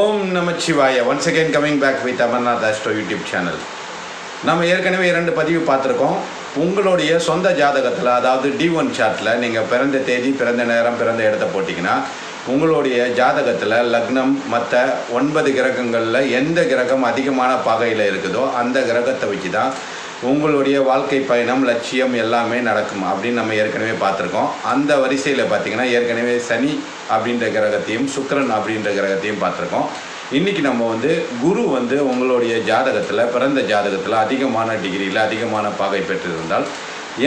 Om Namachivaya. Once again coming back with Amarnath Astro YouTube channel நம்ம ஏற்கனவே இரண்டு பதிவு பார்த்துருக்கோம். உங்களுடைய சொந்த ஜாதகத்தில் அதாவது டி ஒன் சார்ட்டில் நீங்கள் பிறந்த தேதி பிறந்த நேரம் பிறந்த இடத்த போட்டிங்கன்னா உங்களுடைய ஜாதகத்தில் லக்னம் மற்ற ஒன்பது கிரகங்களில் எந்த கிரகம் அதிகமான பாகையில் இருக்குதோ அந்த கிரகத்தை வச்சு தான் உங்களுடைய வாழ்க்கை பயணம் லட்சியம் எல்லாமே நடக்கும் அப்படின்னு நம்ம ஏற்கனவே பார்த்துருக்கோம். அந்த வரிசையில் பார்த்தீங்கன்னா ஏற்கனவே சனி அப்படின்ற கிரகத்தையும் சுக்கிரன் அப்படின்ற கிரகத்தையும் பார்த்துருக்கோம். இன்றைக்கி நம்ம வந்து குரு வந்து உங்களுடைய ஜாதகத்தில் பிறந்த ஜாதகத்தில் அதிகமான டிகிரியில் அதிகமான பாகை பெற்றிருந்தால்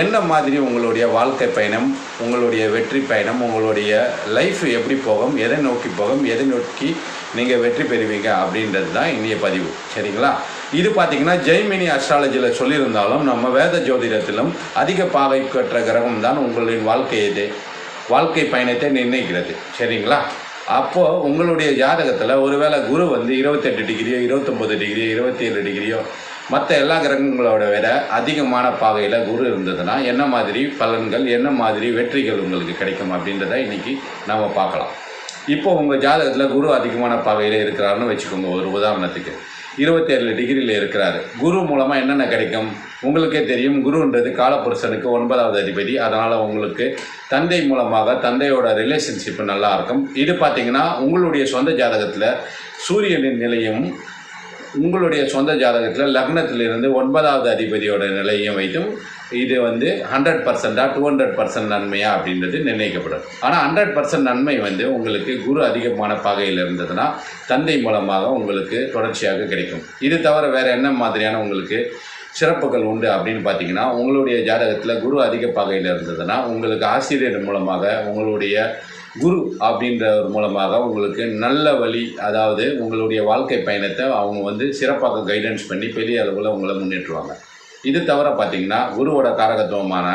என்ன மாதிரி உங்களுடைய வாழ்க்கை பயணம் உங்களுடைய வெற்றி பயணம் உங்களுடைய லைஃப் எப்படி போகும் எதை நோக்கி போகும் எதை நோக்கி நீங்கள் வெற்றி பெறுவீங்க அப்படின்றது தான் இன்றைய பதிவு. சரிங்களா? இது பார்த்திங்கன்னா ஜெய்மினி அஸ்ட்ராலஜியில் சொல்லியிருந்தாலும் நம்ம வேத ஜோதிடத்திலும் அதிக பாகை பெற்ற கிரகம் தான் உங்களின் வாழ்க்கையை வாழ்க்கை பயணத்தை நிர்ணயிக்கிறது. சரிங்களா? அப்போது உங்களுடைய ஜாதகத்தில் ஒருவேளை குரு வந்து இருபத்தெட்டு டிகிரியோ இருபத்தொம்போது டிகிரியோ இருபத்தி ஏழு டிகிரியோ மற்ற எல்லா கிரகங்களோட விட அதிகமான பாகையில் குரு இருந்ததுன்னா என்ன மாதிரி பலன்கள் என்ன மாதிரி வெற்றிகள் உங்களுக்கு கிடைக்கும் அப்படின்றத இன்றைக்கி நம்ம பார்க்கலாம். இப்போ உங்கள் ஜாதகத்தில் குரு அதிகமான பாகையில் இருக்கிறாருன்னு வச்சுக்கோங்க ஒரு உதாரணத்துக்கு. இருபத்தேழு டிகிரியில் இருக்கிறார். குரு மூலமாக என்னென்ன கிடைக்கும்? உங்களுக்கே தெரியும் குருன்றது காலபுருஷனுக்கு ஒன்பதாவது அதிபதி. அதனால் உங்களுக்கு தந்தை மூலமாக தந்தையோட ரிலேஷன்ஷிப் நல்லாயிருக்கும் இது பார்த்தீங்கன்னா உங்களுடைய சொந்த ஜாதகத்தில் சூரியனின் நிலையும் உங்களுடைய சொந்த ஜாதகத்தில் லக்னத்திலிருந்து ஒன்பதாவது அதிபதியோட நிலையும் வைத்தும் இது வந்து ஹண்ட்ரட் பர்சண்டாக டூ ஹண்ட்ரட் பர்சன்ட் நன்மையா அப்படின்றது நிர்ணயிக்கப்படும். ஆனால் ஹண்ட்ரட் பர்சன்ட் நன்மை வந்து உங்களுக்கு குரு அதிகமான பாகையில் இருந்ததுன்னா தந்தை மூலமாக உங்களுக்கு தொடர்ச்சியாக கிடைக்கும். இது தவிர வேறு என்ன மாதிரியான உங்களுக்கு சிறப்புகள் உண்டு அப்படின்னு பார்த்தீங்கன்னா உங்களுடைய ஜாதகத்தில் குரு அதிக பாகையில் இருந்ததுன்னா உங்களுக்கு ஆசிரியர் மூலமாக உங்களுடைய குரு அப்படின்றவர் மூலமாக உங்களுக்கு நல்ல வழி அதாவது உங்களுடைய வாழ்க்கை பயணத்தை அவங்க வந்து சிறப்பாக கைடன்ஸ் பண்ணி பெரிய அளவில் உங்களை முன்னேற்றுவாங்க. இது தவிர பார்த்திங்கன்னா குருவோட காரகத்துவமான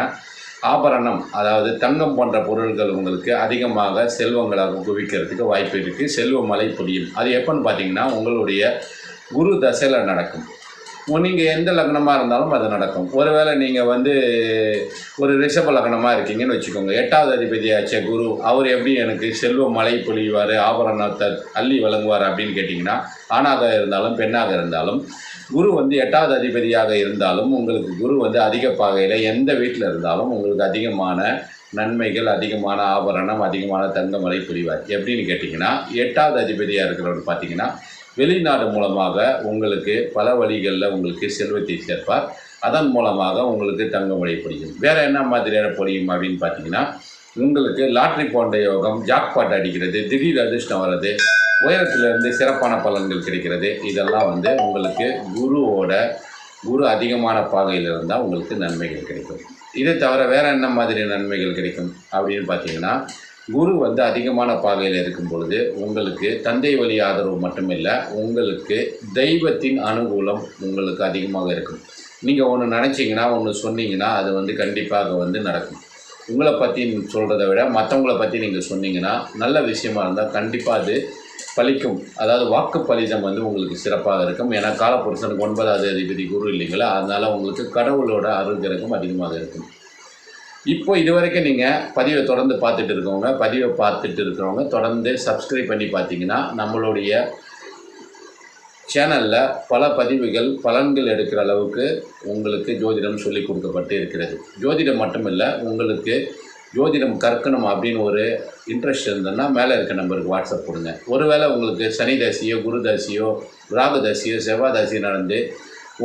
ஆபரணம் அதாவது தங்கம் போன்ற பொருட்கள் உங்களுக்கு அதிகமாக செல்வங்களாக குவிக்கிறதுக்கு வாய்ப்பு இருக்குது செல்வ மழை பொழியும். அது எப்போன்னு பார்த்தீங்கன்னா உங்களுடைய குரு தசையில் நடக்கும். நீங்கள் எந்த லக்னமாக இருந்தாலும் அது நடக்கும். ஒருவேளை நீங்கள் வந்து ஒரு ரிஷப லக்னமாக இருக்கீங்கன்னு வச்சுக்கோங்க. எட்டாவது அதிபதியாச்சே குரு அவர் எப்படி எனக்கு செல்வ மழை பொழிவார் ஆபரணத்தை அள்ளி வழங்குவார் அப்படின்னு கேட்டிங்கன்னா ஆணாக இருந்தாலும் பெண்ணாக இருந்தாலும் குரு வந்து எட்டாவது அதிபதியாக இருந்தாலும் உங்களுக்கு குரு வந்து அதிக பாகையில் எந்த வீட்டில் இருந்தாலும் உங்களுக்கு அதிகமான நன்மைகள் அதிகமான ஆபரணம் அதிகமான தங்கமலை புரிவார் எப்படின்னு கேட்டிங்கன்னா எட்டாவது அதிபதியாக இருக்கிறவர் பார்த்தீங்கன்னா வெளிநாடு மூலமாக உங்களுக்கு பல வழிகளில் உங்களுக்கு செல்வத்தை சேர்ப்பார். அதன் மூலமாக உங்களுக்கு தங்கமலை பிடிக்கும் வேறு என்ன மாதிரியான பொடியும் அப்படின்னு பார்த்தீங்கன்னா உங்களுக்கு லாட்ரி போன்ற யோகம் ஜாக்பாட் அடிக்கிறது திடீர் அதிர்ஷ்டம் வர்றது உயரத்திலிருந்து சிறப்பான பலன்கள் கிடைக்கிறது. இதெல்லாம் வந்து உங்களுக்கு குருவோட குரு அதிகமான பாகையில் இருந்தால் உங்களுக்கு நன்மைகள் கிடைக்கும். இதை தவிர வேறு என்ன மாதிரி நன்மைகள் கிடைக்கும் அப்படின்னு பார்த்தீங்கன்னா குரு வந்து அதிகமான பாகையில் இருக்கும் பொழுது உங்களுக்கு தந்தை வழி ஆதரவு மட்டுமில்லை உங்களுக்கு தெய்வத்தின் அனுகூலம் உங்களுக்கு அதிகமாக இருக்கும். நீங்கள் ஒன்று நினச்சிங்கன்னா ஒன்று சொன்னீங்கன்னா அது வந்து கண்டிப்பாக வந்து நடக்கும். உங்களை பற்றி சொல்கிறத விட மற்றவங்கள பற்றி நீங்கள் சொன்னீங்கன்னா நல்ல விஷயமா இருந்தால் கண்டிப்பாக அது பலிக்கும் அதாவது வாக்கு பலிதம் வந்து உங்களுக்கு சிறப்பாக இருக்கும். ஏன்னா காலப்புருஷனுக்கு ஒன்பதாவது அதிபதி குரு இல்லைங்களா? அதனால் உங்களுக்கு கடவுளோட அருகிரகம் அதிகமாக இருக்கும். இப்போ இது வரைக்கும் நீங்கள் பதிவை தொடர்ந்து பார்த்துட்டு இருக்கவங்க பதிவை பார்த்துட்டு இருக்கிறவங்க தொடர்ந்து சப்ஸ்கிரைப் பண்ணி பார்த்தீங்கன்னா நம்மளுடைய சேனலில் பல பதிவுகள் பலன்கள் எடுக்கிற அளவுக்கு உங்களுக்கு ஜோதிடம் சொல்லி கொடுக்கப்பட்டு இருக்கிறது. ஜோதிடம் மட்டுமில்லை உங்களுக்கு ஜோதிடம் கற்கணும் அப்படின்னு ஒரு இன்ட்ரெஸ்ட் இருந்ததுன்னா மேலே இருக்க நம்பருக்கு வாட்ஸ்அப் கொடுங்க. ஒருவேளை உங்களுக்கு சனி குருதாசியோ குரு தசியோ ராகு செவ்வாய் நடந்து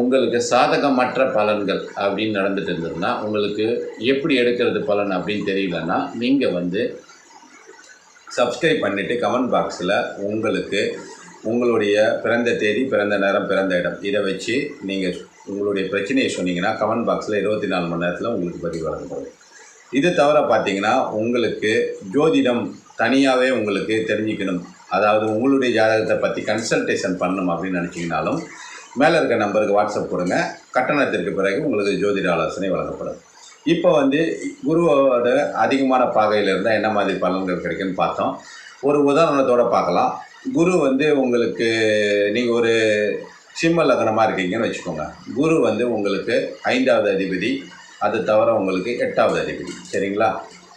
உங்களுக்கு சாதகமற்ற பலன்கள் அப்படின்னு நடந்துட்டு இருந்ததுன்னா உங்களுக்கு எப்படி எடுக்கிறது பலன் அப்படின்னு தெரியலன்னா நீங்கள் வந்து சப்ஸ்கிரைப் பண்ணிவிட்டு கமெண்ட் பாக்ஸில் உங்களுக்கு உங்களுடைய பிறந்த தேதி பிறந்த நேரம் பிறந்த இடம் இதை வச்சு நீங்கள் உங்களுடைய பிரச்சனையை சொன்னீங்கன்னா கமெண்ட் பாக்ஸில் இருபத்தி நாலு மணி நேரத்தில் உங்களுக்கு பதிவு வழங்கப்படும். இது தவிர பார்த்தீங்கன்னா உங்களுக்கு ஜோதிடம் தனியாகவே உங்களுக்கு தெரிஞ்சுக்கணும். அதாவது உங்களுடைய ஜாதகத்தை பற்றி கன்சல்டேஷன் பண்ணணும் அப்படின்னு நினச்சிங்கனாலும் மேலே இருக்க நம்பருக்கு வாட்ஸ்அப் கொடுங்க. கட்டணத்திற்கு பிறகு உங்களுக்கு ஜோதிட ஆலோசனை வழங்கப்படும். இப்போ வந்து குருவோட அதிகமான பாகையில் இருந்தால் என்ன மாதிரி பலன்கள் கிடைக்குன்னு பார்த்தோம். ஒரு உதாரணத்தோடு பார்க்கலாம். குரு வந்து உங்களுக்கு நீங்கள் ஒரு சிம்ம லக்னமாக இருக்கீங்கன்னு வச்சுக்கோங்க. குரு வந்து உங்களுக்கு ஐந்தாவது அதிபதி அது தவிர உங்களுக்கு எட்டாவது அதிபதி. சரிங்களா?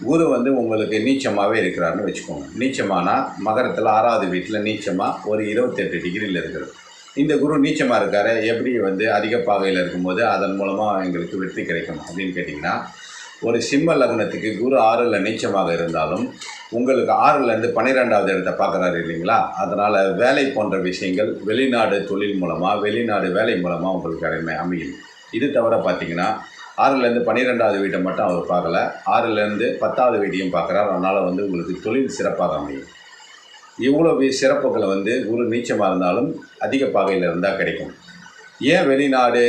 குரு வந்து உங்களுக்கு நீச்சமாகவே இருக்கிறாருன்னு வச்சுக்கோங்க. நீச்சமானால் மகரத்தில் ஆறாவது வீட்டில் நீச்சமாக ஒரு இருபத்தெட்டு டிகிரியில் இருக்கிறது. இந்த குரு நீச்சமாக இருக்காரு. எப்படி வந்து அதிக பாகையில் இருக்கும்போது அதன் மூலமாக எங்களுக்கு வெற்றி கிடைக்கும் அப்படின்னு கேட்டிங்கன்னா ஒரு சிம்ம லக்னத்துக்கு குரு ஆறில் நீச்சமாக இருந்தாலும் உங்களுக்கு ஆறுலேருந்து பன்னிரெண்டாவது இடத்தை பார்க்குறாரு இல்லைங்களா? அதனால் வேலை போன்ற விஷயங்கள் வெளிநாடு தொழில் மூலமாக வெளிநாடு வேலை மூலமாக உங்களுக்கு அடைமை அமையும். இது தவிர பார்த்தீங்கன்னா ஆறுலேருந்து பன்னிரெண்டாவது வீட்டை மட்டும் அவர் பார்க்கல. ஆறுலேருந்து பத்தாவது வீட்டையும் பார்க்குறாரு. அதனால் வந்து உங்களுக்கு தொழில் சிறப்பாக அமையும். இவ்வளோ சிறப்புகளை வந்து குரு நீச்சமாக இருந்தாலும் அதிக பாகையில் இருந்தால் கிடைக்கும். ஏன் வெளிநாடு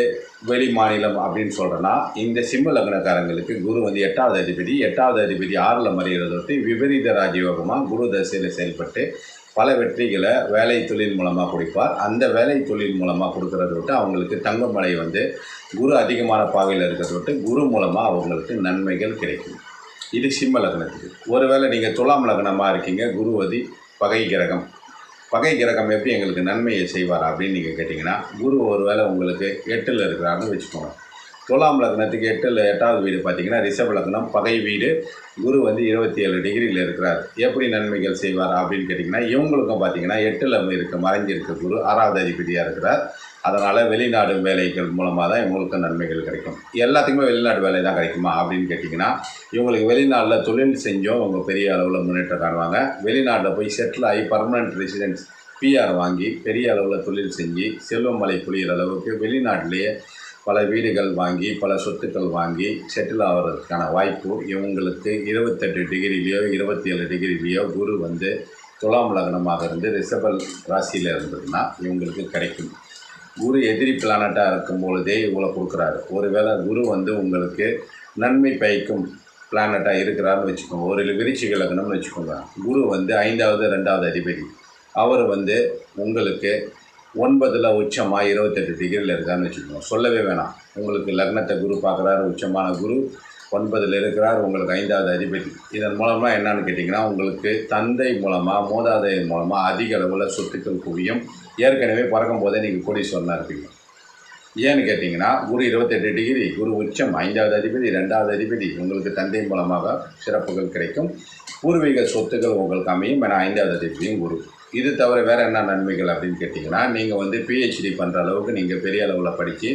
வெளி மாநிலம் அப்படின்னு சொல்கிறேன்னா இந்த சிம்ம லக்னக்காரங்களுக்கு குரு வந்து எட்டாவது அதிபதி எட்டாவது அதிபதி ஆறில் மறைகிறத விபரீத ராஜயோகமாக குரு தசையில் செயல்பட்டு பல வெற்றிகளை வேலை தொழில் மூலமாக கொடுப்பார். அந்த வேலை தொழில் மூலமாக கொடுக்கறத விட்டு அவங்களுக்கு தங்கமலை வந்து குரு அதிகமான பாகையில் இருக்கிறத விட்டு குரு மூலமாக அவங்களுக்கு நன்மைகள் கிடைக்கும். இது சிம்ம லக்னத்துக்கு. ஒருவேளை நீங்கள் துலாம் லக்னமாக இருக்கீங்க குருவதி பகை கிரகம். பகை கிரகம் எப்படி எங்களுக்கு நன்மையை செய்வார் அப்படின்னு நீங்கள் கேட்டிங்கன்னா குரு ஒருவேளை உங்களுக்கு எட்டில் இருக்கிறாருன்னு வச்சுக்கோங்க. துலாம் லக்னத்துக்கு எட்டில் எட்டாவது வீடு பார்த்தீங்கன்னா ரிஷப லக்னம் பகை வீடு குரு வந்து இருபத்தி ஏழு டிகிரியில் இருக்கிறார். எப்படி நன்மைகள் செய்வார் அப்படின்னு கேட்டிங்கன்னா இவங்களுக்கும் பார்த்தீங்கன்னா எட்டில் இருக்க மறைஞ்சிருக்க குரு ஆறாவது அதிபதியாக இருக்கிறார். அதனால் வெளிநாடு வேலைகள் மூலமாக தான் இவங்களுக்கு நன்மைகள் கிடைக்கும். எல்லாத்துக்குமே வெளிநாடு வேலை தான் கிடைக்குமா அப்படின்னு கேட்டிங்கன்னா இவங்களுக்கு வெளிநாட்டில் தொழில் செஞ்சோம் அவங்க பெரிய அளவில் முன்னேற்றம் காணுவாங்க. வெளிநாட்டில் போய் செட்டில் ஆகி பர்மனெண்ட் ரெசிடென்ஸ் பிஆர் வாங்கி பெரிய அளவில் தொழில் செஞ்சு செல்வமலை புளியிற அளவுக்கு வெளிநாட்டிலேயே பல வீடுகள் வாங்கி பல சொத்துக்கள் வாங்கி செட்டில் ஆகிறதுக்கான வாய்ப்பு இவங்களுக்கு இருபத்தெட்டு டிகிரிலேயோ இருபத்தி ஏழு டிகிரிலேயோ குரு வந்து துலாம் லக்னமாக இருந்து ரிஷபல் ராசியில் இருந்ததுன்னா இவங்களுக்கு கிடைக்கும். குரு எதிரி பிளானட்டாக இருக்கும் பொழுதே இவ்வளோ கொடுக்குறாரு. ஒருவேளை குரு வந்து உங்களுக்கு நன்மை பயக்கும் பிளானட்டாக இருக்கிறாருன்னு வச்சுக்கோங்க. ஒரு விருச்சிக லக்னம்னு வச்சுக்கோங்க. குரு வந்து ஐந்தாவது ரெண்டாவது அதிபதி. அவர் வந்து உங்களுக்கு ஒன்பதில் உச்சமாக இருபத்தெட்டு டிகிரியில் இருக்காருன்னு வச்சுக்கோங்க. சொல்லவே வேணாம். உங்களுக்கு லக்னத்தை குரு பார்க்குறாரு உச்சமான குரு. ஒன்பதில் இருக்கிறார் உங்களுக்கு ஐந்தாவது அதிபதி. இதன் மூலமாக என்னன்னு கேட்டிங்கன்னா உங்களுக்கு தந்தை மூலமாக மூதாதையின் மூலமாக அதிக அளவில் சொத்துக்கள் குவியும். ஏற்கனவே பிறக்கும் போதே நீங்கள் கோடீஸ்வரனாக இருப்பீங்க ஏன்னு கேட்டிங்கன்னா குரு இருபத்தெட்டு டிகிரி குரு உச்சம் ஐந்தாவது அதிபதி ரெண்டாவது அதிபதி உங்களுக்கு தந்தை மூலமாக சிறப்புகள் கிடைக்கும். பூர்வீக சொத்துக்கள் உங்களுக்கு அமையும் என ஐந்தாவது அதிபதியும் குரு. இது தவிர வேறு என்ன நன்மைகள் அப்படின்னு கேட்டிங்கன்னா நீங்கள் வந்து பிஹெச்டி பண்ணுற அளவுக்கு நீங்கள் பெரிய அளவில் படித்து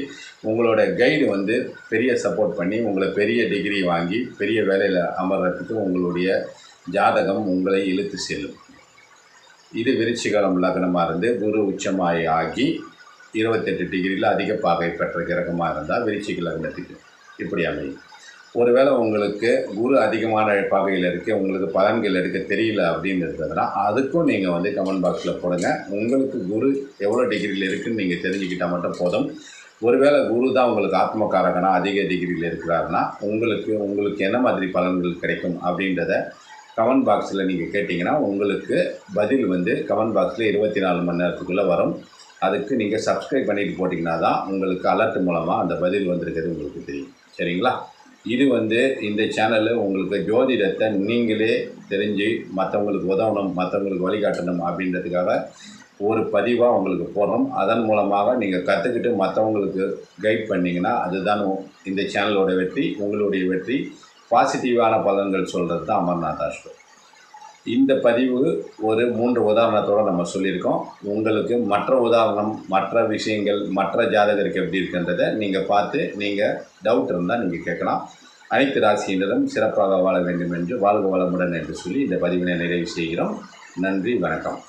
உங்களோட கைடு வந்து பெரிய சப்போர்ட் பண்ணி உங்களை பெரிய டிகிரி வாங்கி பெரிய வேலையில் அமர்றதுக்கு உங்களுடைய ஜாதகம் உங்களை இழுத்து செல்லும். இது விருச்சிகலம் லக்னமாக இருந்து குரு உச்சமாய் ஆகி இருபத்தெட்டு டிகிரியில் அதிக பாகை பெற்ற கிரகமாக இருந்தால் விருச்சிக லக்னத்துக்கு இப்படி அமையும். ஒருவேளை உங்களுக்கு குரு அதிகமான பாகையில் இருக்குது உங்களுக்கு பலன்கள் இருக்க தெரியல அப்படின்னு இருந்ததுன்னா அதுக்கும் நீங்கள் வந்து கமெண்ட் பாக்ஸில் போடுங்க. உங்களுக்கு குரு எவ்வளோ டிகிரியில் இருக்குன்னு நீங்கள் தெரிஞ்சுக்கிட்டால் மட்டும் போதும். ஒருவேளை குரு தான் உங்களுக்கு ஆத்மகாரகனா அதிக டிகிரியில் இருக்கிறாருன்னா உங்களுக்கு உங்களுக்கு என்ன மாதிரி பலன்கள் கிடைக்கும் அப்படின்றத கமெண்ட் பாக்ஸில் நீங்கள் கேட்டிங்கன்னா உங்களுக்கு பதில் வந்து கமெண்ட் பாக்ஸில் இருபத்தி நாலு மணி நேரத்துக்குள்ளே வரும். அதுக்கு நீங்கள் சப்ஸ்கிரைப் பண்ணிட்டு போட்டிங்கன்னா தான் உங்களுக்கு அலர்ட் மூலமாக அந்த பதில் வந்திருக்கிறது உங்களுக்கு தெரியும். சரிங்களா? இது வந்து இந்த சேனலில் உங்களுக்கு ஜோதிடத்தை நீங்களே தெரிஞ்சு மற்றவங்களுக்கு உதவணும் மற்றவங்களுக்கு வழிகாட்டணும் அப்படின்றதுக்காக ஒரு பதிவாக உங்களுக்கு போடுறோம். அதன் மூலமாக நீங்கள் கற்றுக்கிட்டு மற்றவங்களுக்கு கைட் பண்ணிங்கன்னா அதுதான் இந்த சேனலோட வெற்றி உங்களுடைய வெற்றி. பாசிட்டிவான பலன்கள் சொல்கிறது தான் அமர்நாத் ஆஷ்டோ இந்த பதிவு ஒரு மூன்று உதாரணத்தோடு நம்ம சொல்லியிருக்கோம். உங்களுக்கு மற்ற உதாரணம் மற்ற விஷயங்கள் மற்ற ஜாதகருக்கு எப்படி இருக்குன்றதை நீங்கள் பார்த்து நீங்கள் டவுட் இருந்தால் நீங்கள் கேட்கலாம். அனைத்து ராசியினரும் சிறப்பாக வாழ வேண்டும் என்று வாழ்க வளமுடன் என்று சொல்லி இந்த பதிவினை நிறைவு செய்கிறோம். நன்றி வணக்கம்.